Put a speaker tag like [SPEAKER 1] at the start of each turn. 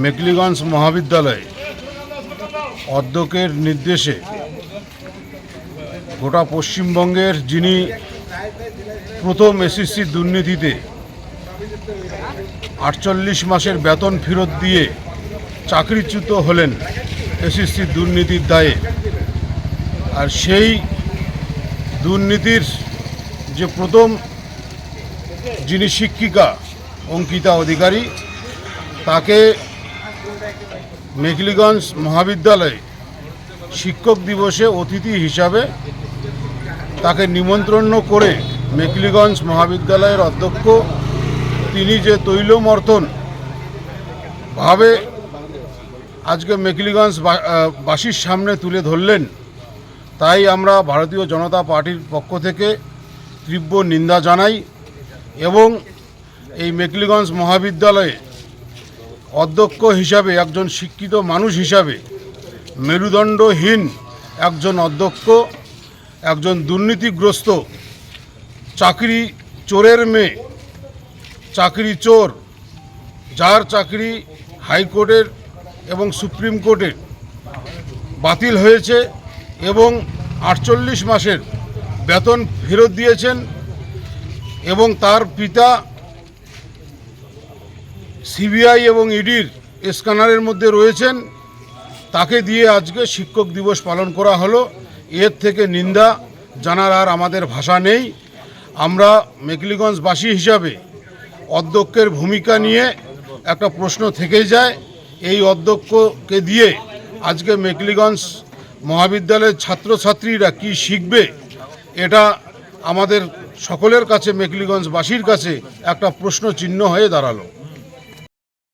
[SPEAKER 1] মেকলিগঞ্জ মহাবিদ্যালয়ে অধ্যক্ষের নির্দেশে গোটা পশ্চিমবঙ্গের যিনি প্রথম এসএসসি দুর্নীতিতে আটচল্লিশ মাসের বেতন ফেরত দিয়ে চাকরিচ্যুত হলেন এসএসসি দুর্নীতির দায়ে। আর সেই দুর্নীতির যে প্রথম যিনি শিক্ষিকা অঙ্কিতা অধিকারী, তাকে মেঘলিগঞ্জ মহাবিদ্যালয়ে শিক্ষক দিবসে অতিথি হিসাবে তাকে নিমন্ত্রণ করে মেকলিগঞ্জ মহাবিদ্যালয়ের অধ্যক্ষ তিনি যে তৈলমর্থন ভাবে আজকে মেকলিগঞ্জ বাসীর সামনে তুলে ধরলেন, তাই আমরা ভারতীয় জনতা পার্টির পক্ষ থেকে তীব্র নিন্দা জানাই এবং এই মেকলিগঞ্জ মহাবিদ্যালয়ে অধ্যক্ষ হিসাবে, একজন শিক্ষিত মানুষ হিসাবে, মেরুদণ্ডহীন একজন অধ্যক্ষ, একজন দুর্নীতিগ্রস্ত, চাকরি চোরের মেয়ে, চাকরি চোর, যার চাকরি হাইকোর্টের এবং সুপ্রিম কোর্টের বাতিল হয়েছে এবং আটচল্লিশ মাসের বেতন ফেরত দিয়েছেন এবং তার পিতা সিবিআই এবং ইডির স্ক্যানারের মধ্যে রয়েছেন। তাকে দিয়ে আজকে শিক্ষক দিবস পালন করা হলো। এর থেকে নিন্দা জানার আর আমাদের ভাষা নেই। আমরা মেকলিগঞ্জবাসী হিসাবে অধ্যক্ষের ভূমিকা নিয়ে একটা প্রশ্ন থেকেই যায়। এই অধ্যক্ষকে দিয়ে আজকে মেকলিগঞ্জ মহাবিদ্যালয়ের ছাত্রছাত্রীরা কি শিখবে, এটা আমাদের সকলের কাছে মেকলিগঞ্জবাসীর কাছে একটা প্রশ্ন চিহ্ন হয়ে দাঁড়াল।